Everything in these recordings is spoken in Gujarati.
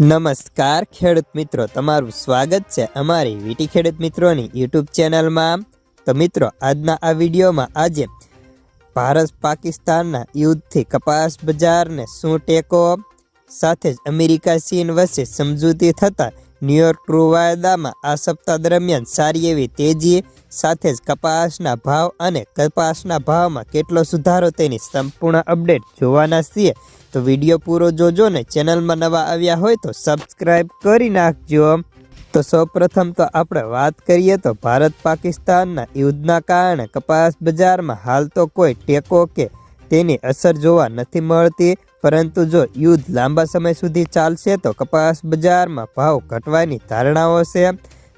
નમસ્કાર ખેડૂત મિત્રો, તમારું સ્વાગત છે અમારી વીટી ખેડૂત મિત્રોની યુટ્યુબ ચેનલમાં. તો મિત્રો, આજના આ વિડીયોમાં આજે ભારત પાકિસ્તાનના યુદ્ધથી કપાસ બજારને શું ટેકો? સાથે જ અમેરિકા, ચીન વચ્ચે સમજૂતી થતાં ન્યુયોર્ક ટ્રુ વાયદામાં આ સપ્તાહ દરમિયાન સારી એવી તેજી સાથે જ કપાસના ભાવ અને કપાસના ભાવમાં કેટલો સુધારો તેની સંપૂર્ણ અપડેટ જોવાના છીએ. તો વીડિયો પૂરો જોજો ને ચેનલમાં નવા આવ્યા હોય તો સબસ્ક્રાઈબ કરી નાખજો. તો સૌપ્રથમ તો આપણે વાત કરીએ તો ભારત પાકિસ્તાનના યુદ્ધના કારણે કપાસ બજારમાં હાલ તો કોઈ ટેકો કે તેની અસર જોવા નથી મળતી. પરંતુ જો યુદ્ધ લાંબા સમય સુધી ચાલશે તો કપાસ બજારમાં ભાવ ઘટવાની ધારણાઓ છે.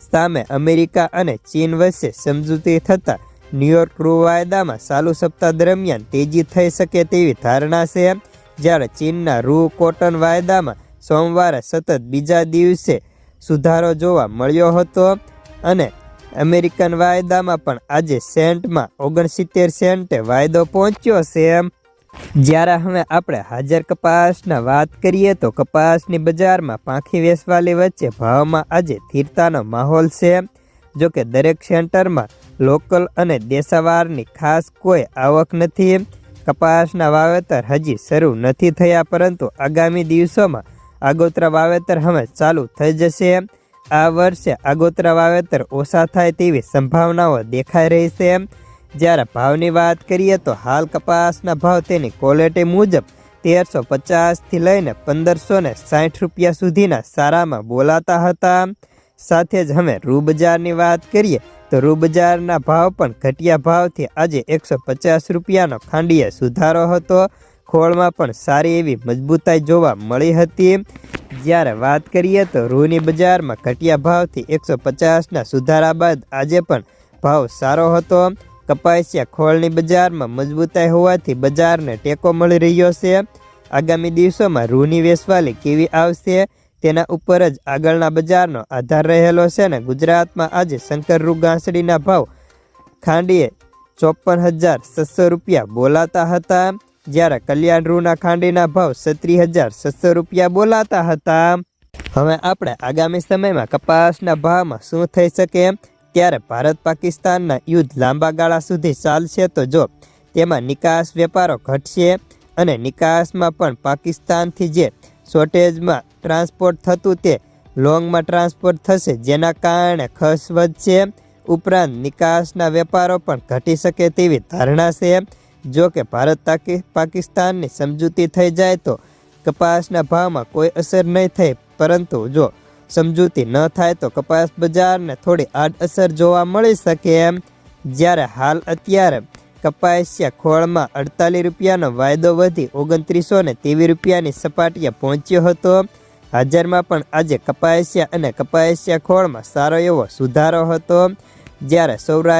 સામે અમેરિકા અને ચીન વચ્ચે સમજૂતી થતાં ન્યુયોર્ક રૂ વાયદામાં ચાલુ સપ્તાહ દરમિયાન તેજી થઈ શકે તેવી ધારણા છે. જ્યારે ચીનના રૂ કોટન વાયદામાં સોમવારે સતત બીજા દિવસે સુધારો જોવા મળ્યો હતો અને અમેરિકન વાયદામાં પણ આજે સેન્ટમાં ઓગણસિત્તેર સેન્ટે વાયદો પહોંચ્યો છે. જ્યારે હવે આપણે હાજર કપાસના વાત કરીએ તો કપાસની બજારમાં પાંખી વેસવાલી વચ્ચે ભાવમાં આજે સ્થિરતાનો માહોલ છે. જો કે દરેક સેન્ટરમાં લોકલ અને દેશાવારની ખાસ કોઈ આવક નથી. કપાસના વાવેતર હજી શરૂ નથી થયા, પરંતુ આગામી દિવસોમાં આગોતરા વાવેતર હવે ચાલુ થઈ જશે. આ વર્ષે આગોતરા વાવેતર ઓછા થાય તેવી સંભાવનાઓ દેખાઈ રહી છે. જ્યારે ભાવની વાત કરીએ તો હાલ કપાસના ભાવ તેની ક્વોલિટી મુજબ તેરસો પચાસથી લઈને પંદરસો ને સાઠ રૂપિયા સુધીના સારામાં બોલાતા હતા. સાથે જ અમે રૂ બજારની વાત કરીએ તો રૂ બજારના ભાવ પણ ઘટિયા ભાવથી આજે એકસો પચાસ રૂપિયાનો ખાંડીએ સુધારો હતો. ખોળમાં પણ સારી એવી મજબૂતાઈ જોવા મળી હતી. જ્યારે વાત કરીએ તો રૂની બજારમાં ઘટિયા ભાવથી એકસો પચાસના સુધારા બાદ આજે પણ ભાવ સારો હતો. કપાસિયા ખોળની બજારમાં મજબૂતાઈ હોવાથી બજારને ટેકો મળી રહ્યો છે. આગામી દિવસોમાં રૂની વેસવાલી કેવી આવશે તેના ઉપર જ આગળના બજારનો આધાર રહેલો છે ને ગુજરાતમાં આજે શંકર રૂ ગાંસડીના ભાવ ખાંડીએ ચોપન હજાર છસો રૂપિયા બોલાતા હતા, જ્યારે કલ્યાણ રૂના ખાંડીના ભાવ સત્રી હજાર છસો રૂપિયા બોલાતા હતા. હવે આપણે આગામી સમયમાં કપાસના ભાવમાં શું થઈ શકે? ત્યારે ભારત પાકિસ્તાનના યુદ્ધ લાંબા ગાળા સુધી ચાલશે તો જો તેમાં નિકાસ વેપારો ઘટશે અને નિકાસમાં પણ પાકિસ્તાનથી જે શોર્ટેજમાં ટ્રાન્સપોર્ટ થતું તે લોંગમાં ટ્રાન્સપોર્ટ થશે, જેના કારણે ખર્ચ વધશે. ઉપરાંત નિકાસના વેપારો પણ ઘટી શકે તેવી ધારણા છે. જો કે ભારત પાકી- પાકિસ્તાનની સમજૂતી થઈ જાય તો કપાસના ભાવમાં કોઈ અસર નહીં થાય. પરંતુ જો સમજૂતી ન થાય તો કપાસ બજારને થોડી આડઅસર જોવા મળી શકે એમ. જ્યારે હાલ અત્યારે કપાસિયા ખોળમાં અડતાલીસ રૂપિયાનો વાયદો વધી ઓગણત્રીસો ને તેવી રૂપિયાની સપાટીએ પહોંચ્યો હતો. હાજરમાં પણ આજે કપાસિયા અને કપાસિયા ખોળમાં સારો એવો સુધારો હતો. જ્યારે સૌરાષ્ટ્ર